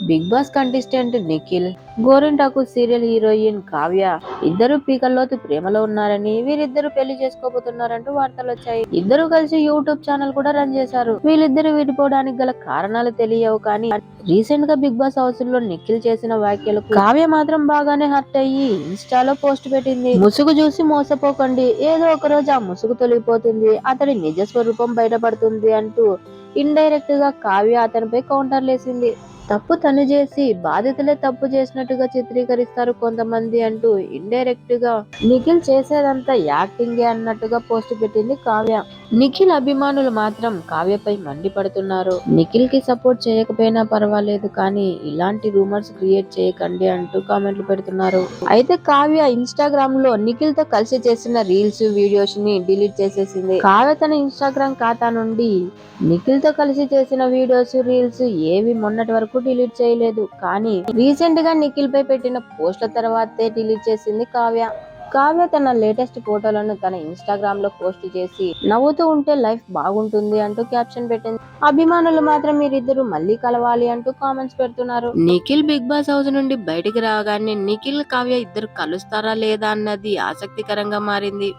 Big boss contestant Nikhil గోరింటాకు serial heroine Kavya ఇద్దరు పీకల్లోతు ప్రేమలో ఉన్నారని వీరిద్దరు పెళ్ళి చేసుకోబోతున్నారంటూ వార్తలు వచ్చాయి. ఇద్దరు కలిసి యూట్యూబ్ ఛానల్ కూడా రన్ చేశారు. వీళ్ళిద్దరు విడిపోవడానికి గల కారణాలు తెలియవు కానీ రీసెంట్గా బిగ్ బాస్ హౌస్లో నిఖిల్ చేసిన వ్యాఖ్యలకు కావ్య మాత్రం బాగానే హర్ట్ అయ్యి ఇన్స్టాలో పోస్ట్ పెట్టింది. ముసుగు చూసి మోసపోకండి. ఏదో ఒక రోజు ఆ ముసుగు తొలగిపోతుంది. అతడి నిజ స్వరూపం బయటపడుతుంది అంటూ ఇండైరెక్ట్గా కావ్య అతనిపై కౌంటర్లేసింది తప్పు తను చేసి బాధితులే తప్పు చేసినట్టుగా చిత్రీకరిస్తారు కొంతమంది అంటూ ఇండైరెక్ట్గా నిఖిల్ చేసేదంతా యాక్టింగే అన్నట్టుగా పోస్ట్ పెట్టింది కావ్య. నిఖిల్ అభిమానులు మాత్రం కావ్యపై మండిపడుతున్నారు. నిఖిల్కి సపోర్ట్ చేయకపోయినా పర్వాలేదు కానీ ఇలాంటి రూమర్స్ క్రియేట్ చేయకండి అంటూ కామెంట్లు పెడుతున్నారు. అయితే కావ్య ఇన్స్టాగ్రామ్లో నిఖిల్తో కలిసి చేసిన రీల్స్ వీడియోస్ని డిలీట్ చేసేసింది. కావ్య తన ఇన్స్టాగ్రామ్ ఖాతా నుండి నిఖిల్తో కలిసి చేసిన వీడియోస్ రీల్స్ ఏవి మొన్నటి వరకు డిలీట్ చేయలేదు. కానీ రీసెంట్గా నిఖిల్ పై పెట్టిన పోస్ట్ల తర్వాతే డిలీట్ చేసింది కావ్య. కావ్య తన లేటెస్ట్ ఫోటోలను తన ఇన్స్టాగ్రామ్లో పోస్ట్ చేసి నవ్వుతూ ఉంటే లైఫ్ బాగుంటుంది అంటూ క్యాప్షన్ పెట్టింది. అభిమానులు మాత్రం మీరిద్దరు మళ్ళీ కలవాలి అంటూ కామెంట్స్ పెడుతున్నారు. నిఖిల్ బిగ్ బాస్ హౌస్ నుండి బయటికి రాగానే నిఖిల్ కావ్య ఇద్దరు కలుస్తారా లేదా అన్నది ఆసక్తికరంగా మారింది.